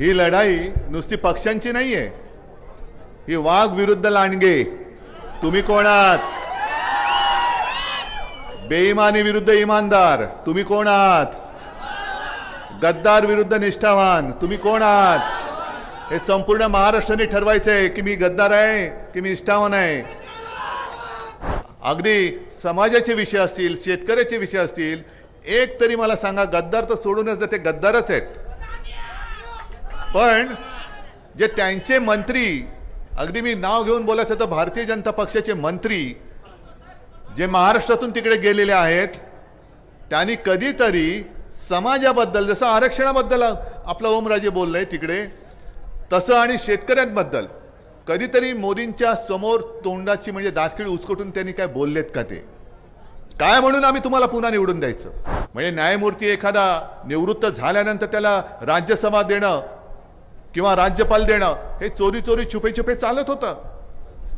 ही लढाई नुसती पक्षांची आहे ही वाघ विरुद्ध लांडगे. तुम्ही कोण आहात? बेईमानी विरुद्ध इमानदार. तुम्ही कोण आहात? गद्दार विरुद्ध निष्ठावान. तुम्ही कोण आहात? हे संपूर्ण महाराष्ट्राने ठरवायचंय की मी गद्दार आहे की मी निष्ठावान आहे. अगदी समाजाचे विषय असतील शेतकऱ्याचे विषय असतील एक तरी मला सांगा गद्दार तर सोडूनच ते गद्दारच आहेत. पण जे त्यांचे मंत्री अगदी मी नाव घेऊन बोलायचं तर भारतीय जनता पक्षाचे मंत्री जे महाराष्ट्रातून तिकडे गेलेले आहेत त्यांनी कधीतरी समाजाबद्दल जसं आरक्षणाबद्दल आपलं ओमराजे बोललंय तिकडे तसं आणि शेतकऱ्यांबद्दल कधीतरी मोदींच्या समोर तोंडाची म्हणजे दातखिळ उचकटून त्यांनी काय बोललेत का ते? काय म्हणून आम्ही तुम्हाला पुन्हा निवडून द्यायचं? म्हणजे न्यायमूर्ती एखादा निवृत्त झाल्यानंतर त्याला राज्यसभा देणं किंवा राज्यपाल देणं हे चोरी चोरी छुपे छुपे चालत होतं.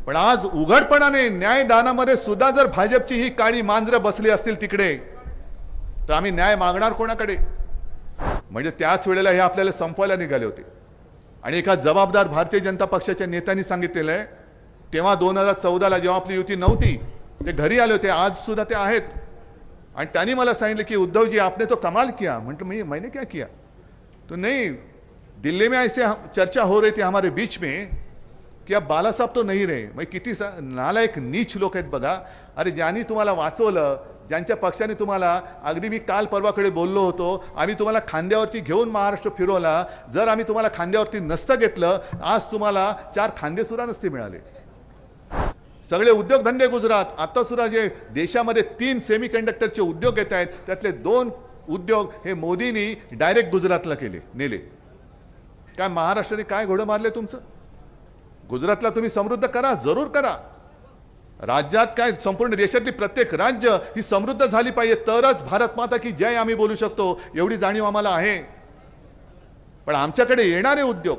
पण आज उघडपणाने न्यायदानामध्ये सुद्धा जर भाजपची ही काळी मांजरं बसली असतील तिकडे तर आम्ही न्याय मागणार कोणाकडे? म्हणजे त्याच वेळेला हे आपल्याला संपवायला निघाले होते. आणि एका जबाबदार भारतीय जनता पक्षाच्या नेत्यांनी सांगितलेलं आहे तेव्हा दोन हजार चौदाला जेव्हा आपली युती नव्हती ते घरी आले होते आज सुद्धा ते आहेत. आणि त्यांनी मला सांगितलं की उद्धवजी आपने तो कमाल किया. म्हटलं मी मैंने क्या किया? तो नाही दिल्ली में ऐसे चर्चा हो रही थी हमारे बीच में की अब बालासाहेब तो नाही रे मग किती सा- नालायक नीच लोक आहेत बघा। अरे ज्यांनी तुम्हाला वाचवलं ज्यांच्या पक्षाने तुम्हाला अगदी मी काल परवाकडे बोललो होतो आम्ही तुम्हाला खांद्यावरती घेऊन महाराष्ट्र फिरवला जर आम्ही तुम्हाला खांद्यावरती नसतं घेतलं आज तुम्हाला चार खांदेसुरा नसते मिळाले. सगळे उद्योगधंदे गुजरात आता सुद्धा जे देशामध्ये तीन सेमी कंडक्टरचे उद्योग येत आहेत त्यातले दोन उद्योग हे मोदींनी डायरेक्ट गुजरातला केले नेले. काय महाराष्ट्राने काय घोडं मारले तुमचं? गुजरातला तुम्ही समृद्ध करा जरूर करा. राज्यात काय संपूर्ण देशातली प्रत्येक राज्य ही समृद्ध झाली पाहिजे तरच भारत माता की जय आम्ही बोलू शकतो एवढी जाणीव आम्हाला आहे. पण आमच्याकडे येणारे उद्योग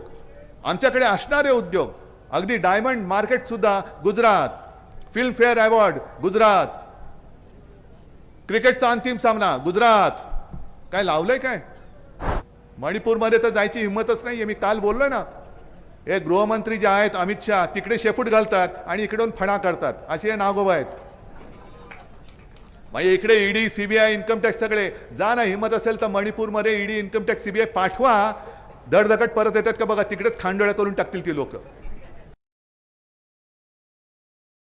आमच्याकडे असणारे उद्योग अगदी डायमंड मार्केट सुद्धा गुजरात. Filmfare award Gujarat. क्रिकेटचा अंतिम सामना गुजरात. काय लावलंय काय? मणिपूरमध्ये तर जायची हिंमतच आहे मी काल बोललो ना. हे गृहमंत्री जे आहेत अमित शहा तिकडे शेपूट घालतात आणि इकडून फणा करतात. असे हे नागोबा आहेत. म्हणजे इकडे ईडी सीबीआय इन्कम टॅक्स सगळे. जा ना हिंमत असेल तर मणिपूरमध्ये ईडी इन्कम टॅक्स सीबीआय पाठवा. धडधकट परत येतात का बघा तिकडेच खांडोळ्या करून टाकतील ती लोक.